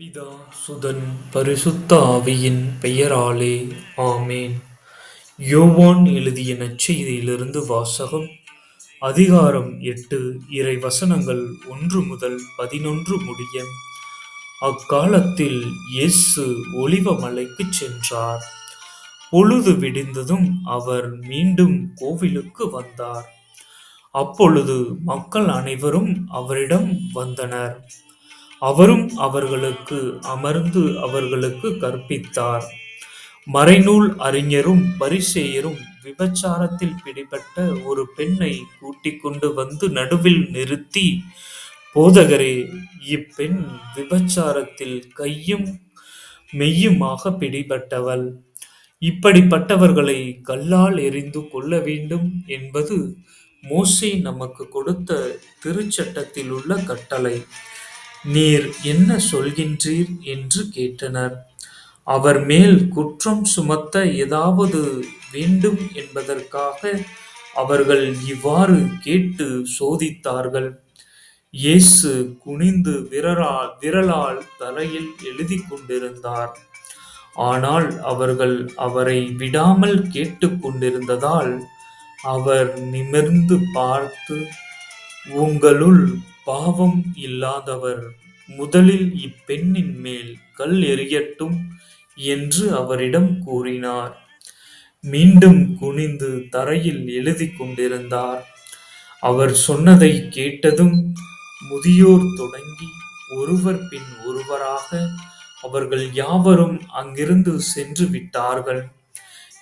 பிதா சுதன் பரிசுத்த ஆவியின் பெயராலே ஆமேன். யோவான் எழுதிய நற்செய்தியிலிருந்து வாசகம் அதிகாரம் எட்டு இறை வசனங்கள் ஒன்று முதல் பதினொன்று முடிய அக்காலத்தில் இயேசு ஒலிவ சென்றார். பொழுது விடிந்ததும் அவர் மீண்டும் கோவிலுக்கு வந்தார். அப்பொழுது மக்கள் அனைவரும் அவரிடம் வந்தனர். அவரும் அவர்களுக்கு அமர்ந்து அவர்களுக்கு கற்பித்தார். மறைநூல் அறிஞரும் பரிசேயரும் விபச்சாரத்தில் பிடிபட்ட ஒரு பெண்ணை கூட்டிக் கொண்டு வந்து நடுவில் நிறுத்தி போதகரே இப்பெண் விபச்சாரத்தில் கையும் மெய்யுமாக பிடிபட்டவள். இப்படிப்பட்டவர்களை கல்லால் எறிந்து கொள்ள வேண்டும் என்பது மோசே நமக்கு கொடுத்த திருச்சட்டத்தில் உள்ள கட்டளை. நீர் என்ன சொல்கின்றீர் என்று கேட்டனர். அவர் மேல் குற்றம் சுமத்த ஏதாவது வேண்டும் என்பதற்காக அவர்கள் இவ்வாறு கேட்டு சோதித்தார்கள். இயேசு குனிந்து விரலால் விரலால் தரையில் எழுதி கொண்டிருந்தார். ஆனால் அவர்கள் அவரை விடாமல் கேட்டுக்கொண்டிருந்ததால் அவர் நிமிர்ந்து பார்த்து உங்களுள் பாவம் இல்லாதவர் முதலில் இப்பெண்ணின் மேல் கல் எறியட்டும் என்று அவரிடம் கூறினார். மீண்டும் குனிந்து தரையில் எழுதி கொண்டிருந்தார். அவர் சொன்னதை கேட்டதும் முதியோர் தொடங்கி ஒருவர் பின் ஒருவராக அவர்கள் யாவரும் அங்கிருந்து சென்று விட்டார்கள்.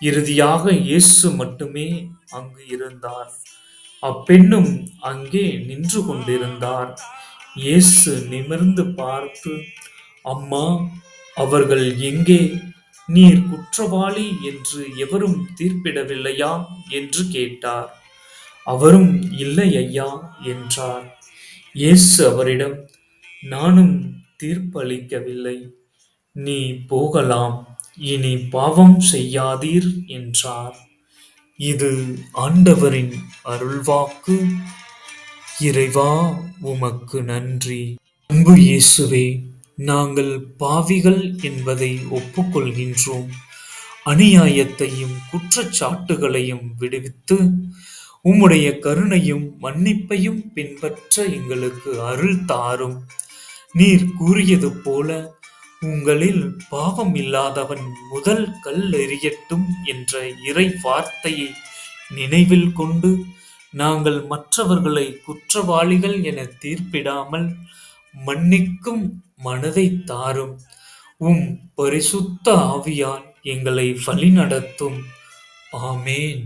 இறுதியாக இயேசு மட்டுமே அங்கு இருந்தார். அப்பெண்ணும் அங்கே நின்று கொண்டிருந்தார். இயேசு நிமிர்ந்து பார்த்து அம்மா அவர்கள் எங்கே? நீர் குற்றவாளி என்று எவரும் தீர்ப்பிடவில்லையா? என்று கேட்டார். அவரும் இல்லை ஐயா என்றார். இயேசு அவரிடம் நானும் தீர்ப்பளிக்கவில்லை. நீ போகலாம். இனி பாவம் செய்யாதீர் என்றார். இது ஆண்டவரின் அருள்வாக்கு. இறைவா உமக்கு நன்றி. அன்பு இயேசுவே நாங்கள் பாவிகள் என்பதை ஒப்புக்கொள்கின்றோம். அநியாயத்தையும் குற்றச்சாட்டுகளையும் விடுவித்து உம்முடைய கருணையும் மன்னிப்பையும் பின்பற்ற எங்களுக்கு அருள் தாரும். நீர் கூறியது போல உங்களில் பாவம் இல்லாதவன் முதல் கல் எறியட்டும் என்ற இறை வார்த்தையை நினைவில் கொண்டு நாங்கள் மற்றவர்களை குற்றவாளிகள் என தீர்ப்பிடாமல் மன்னிக்கும் மனதை தாரும். உம் பரிசுத்த ஆவியால் எங்களை வழிநடத்தும். ஆமேன்.